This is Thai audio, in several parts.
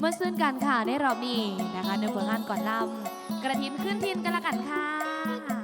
เมื่อซื่นกันค่ะได้เรามีนะคะเดิมเบอร์ฮันก่อนลำกระถินขึ้นทินกันละกันค่ะ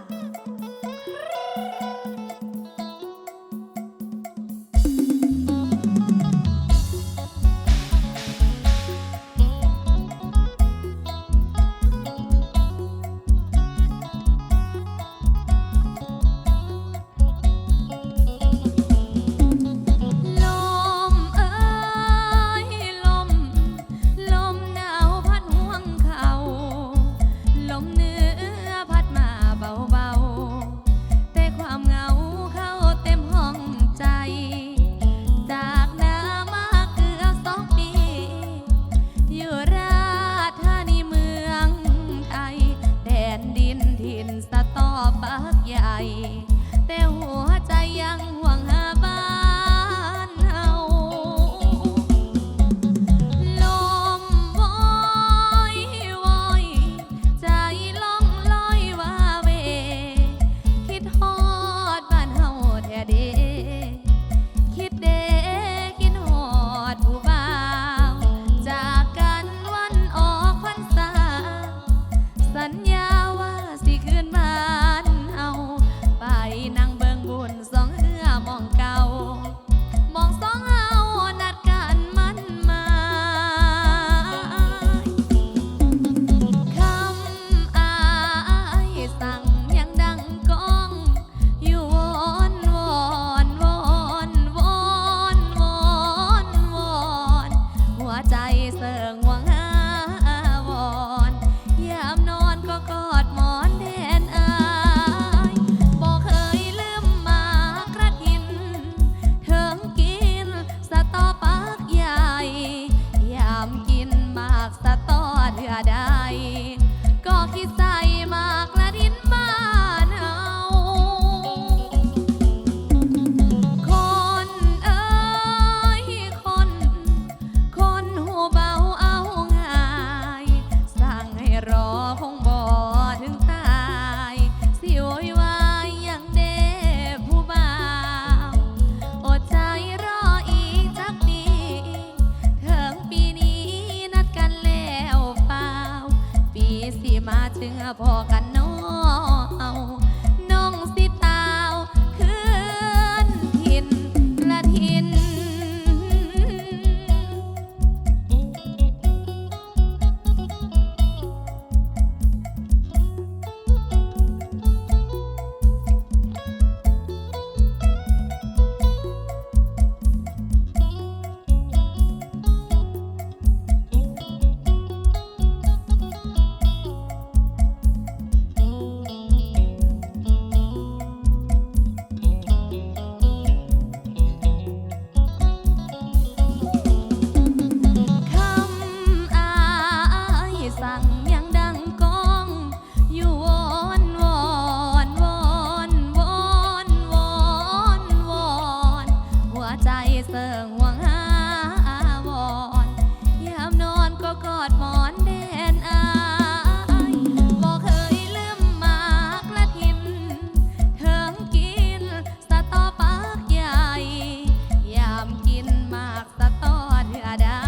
I die.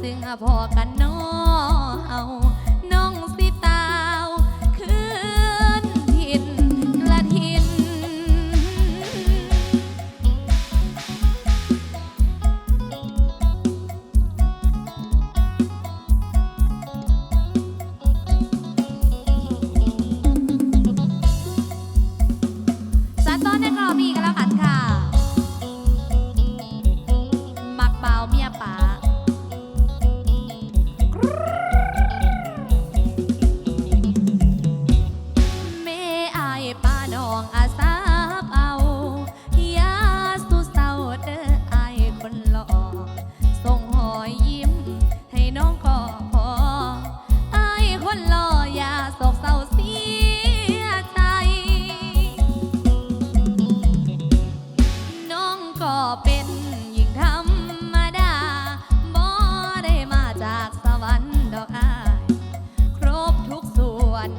ซึ่งพอกันน้อ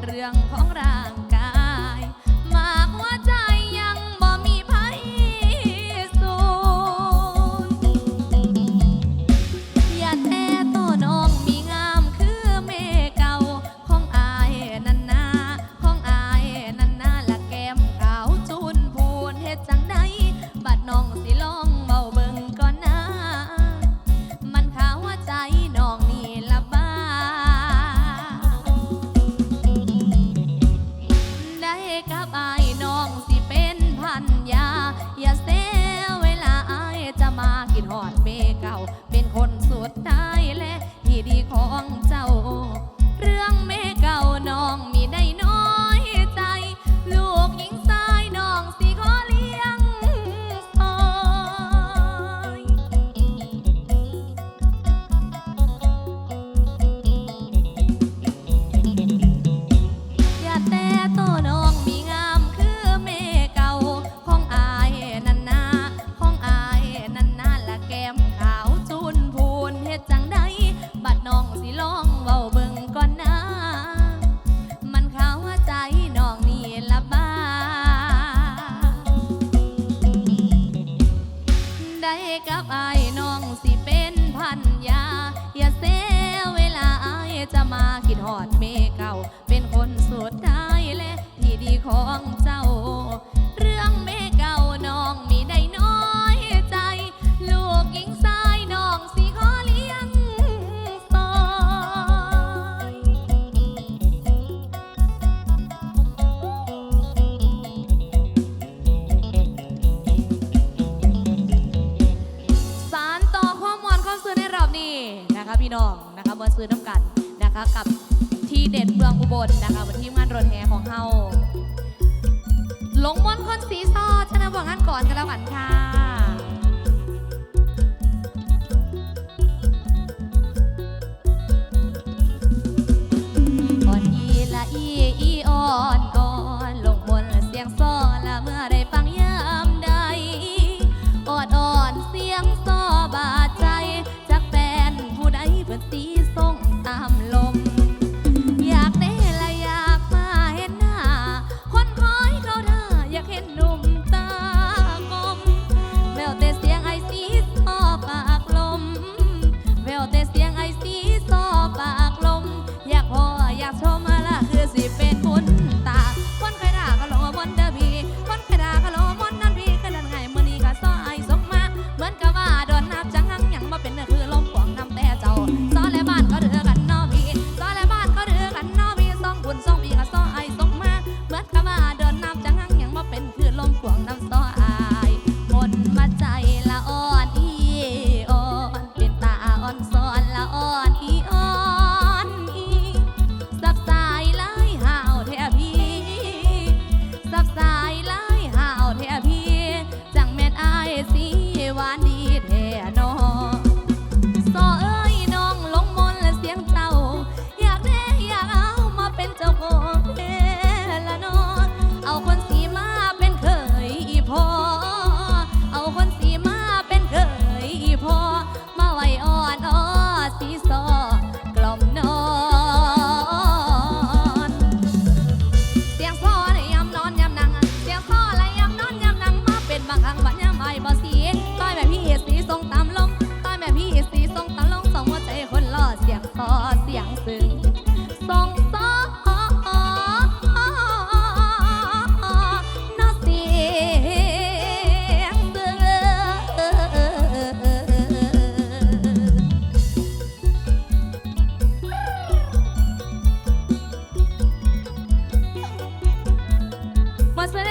เรื่องของร่าง Bye.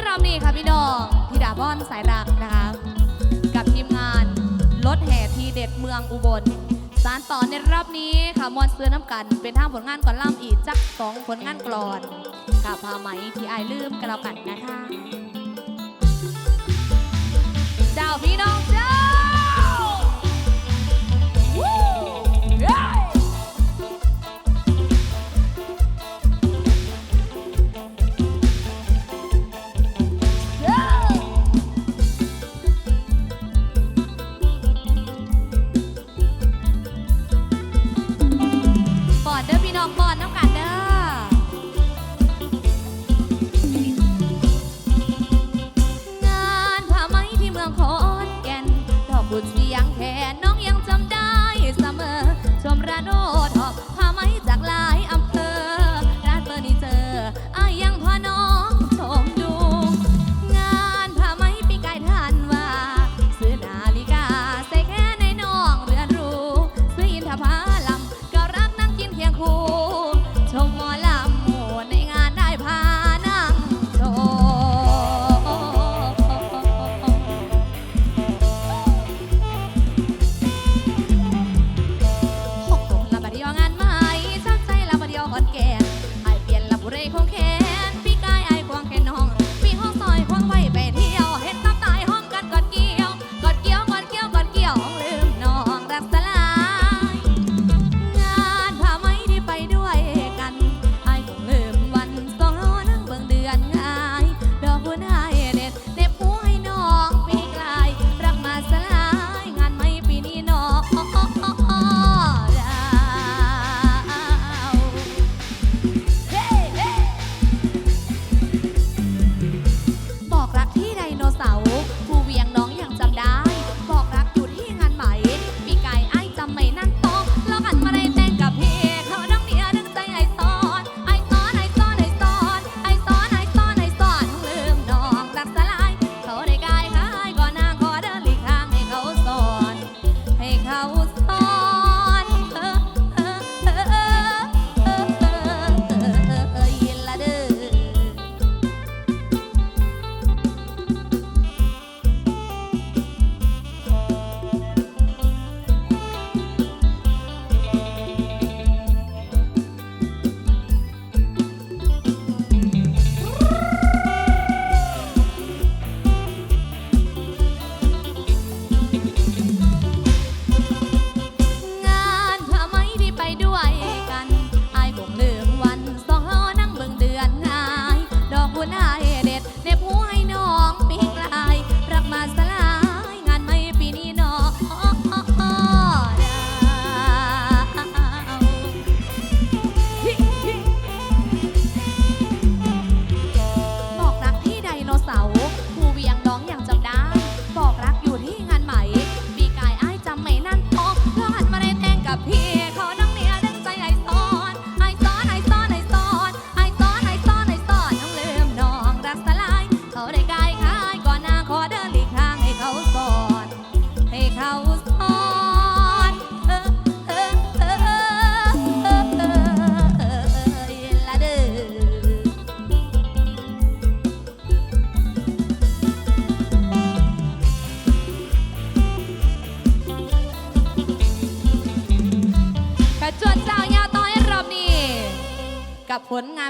รำนี่ค่ะพี่ดองพี่ดาบอนสายรักนะคะ กับทีมงานรถแห่ทีเด็ดเมืองอุบล สารต่อในรอบนี้ค่ะมอนเสื้อน้ำกัน เป็นท่าผลงานก่อนล่ำอีกจักสองผลงานกรอนค่ะพาไหมพี่ไอลืมกันแล้วกันนะคะ เจ้าพี่น้องเจ้า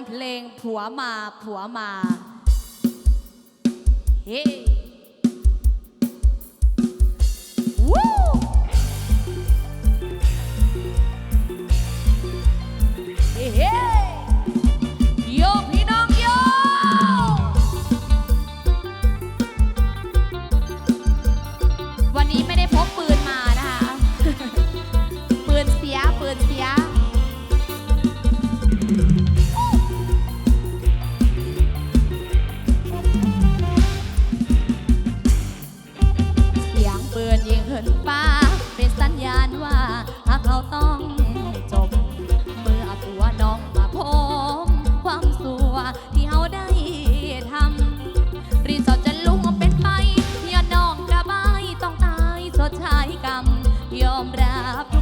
เพลงผัวมาผัวมา เฮ้ ยอมรับ